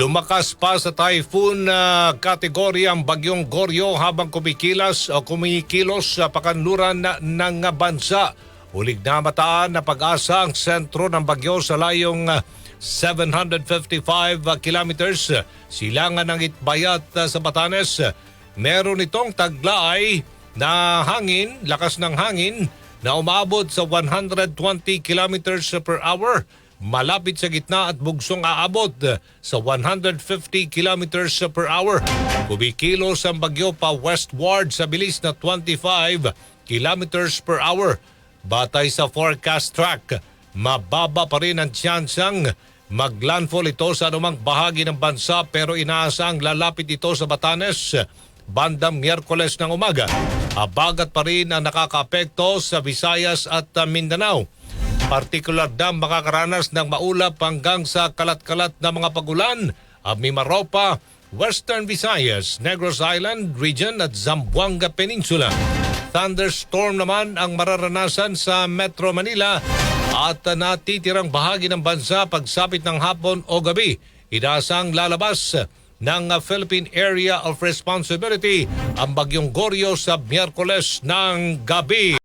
Lumakas pa sa typhoon na kategory ang bagyong Goryo habang kumikilas o kumikilos sa pakanluran na, ng bansa. Ulig na mataan na pag-asa ang sentro ng bagyo sa layong ah, 755 kilometers silangan ng Itbayat ah, sa Batanes. Meron itong taglaay na hangin, lakas ng hangin na umabot sa 120 kilometers per hour malapit sa gitna at bugsong aabot sa 150 kilometers per hour. Kumikilos ang bagyo pa westward sa bilis na 25 kilometers per hour. Batay sa forecast track, mababa pa rin ang tsansang maglandfall ito sa anumang bahagi ng bansa pero inaasang lalapit ito sa Batanes bandang Miyerkules ng umaga. Abagat pa rin ang nakakaapekto sa Visayas at Mindanao. Partikular na makakaranas ng maulap hanggang sa kalat-kalat na mga pagulan ang Mimaropa, Western Visayas, Negros Island region at Zamboanga Peninsula. Thunderstorm naman ang mararanasan sa Metro Manila at natitirang bahagi ng bansa pagsapit ng hapon o gabi. Inasang lalabas ng Philippine Area of Responsibility ang bagyong Goryo sa Miyerkules ng gabi.